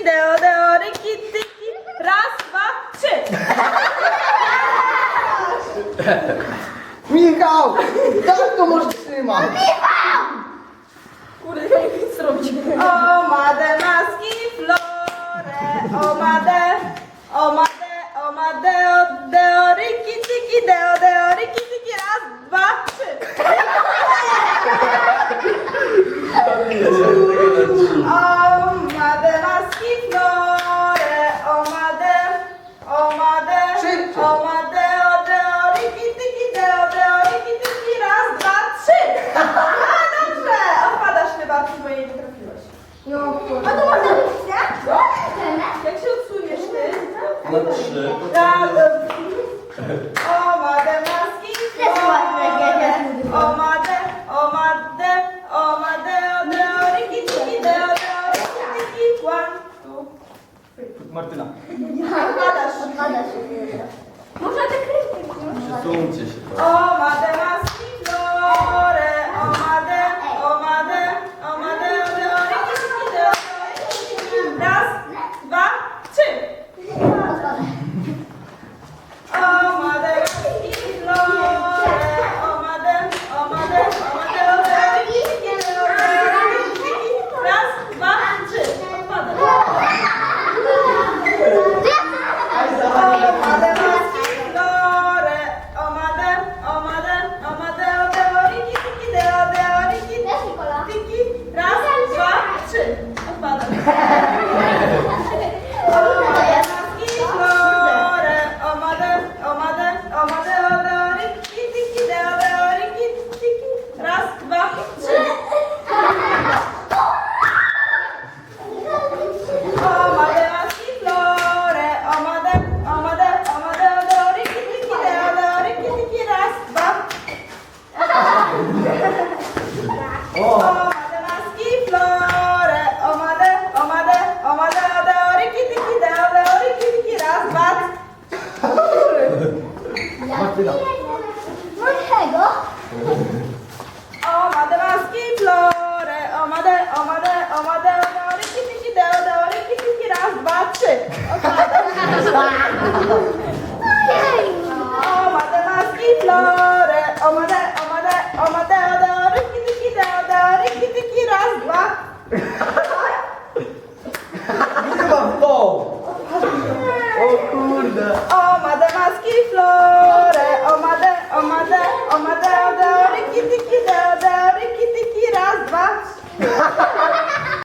Ideo, deoryki, tyki. Raz, dwa, trzy. Michał! Tak to możesz trzymać! Kurde, ja nie wiem robić. O made maski flore. O made, o made, o made, o deoryki, tyki, deo, deoryki, tyki. Raz, dwa, trzy. O Alkışlı. Kralım. O madem Martyna. Odkładasz, odkładasz. Można tak O, Matema! 你也在那儿弄 Ama dağda öyle gidi.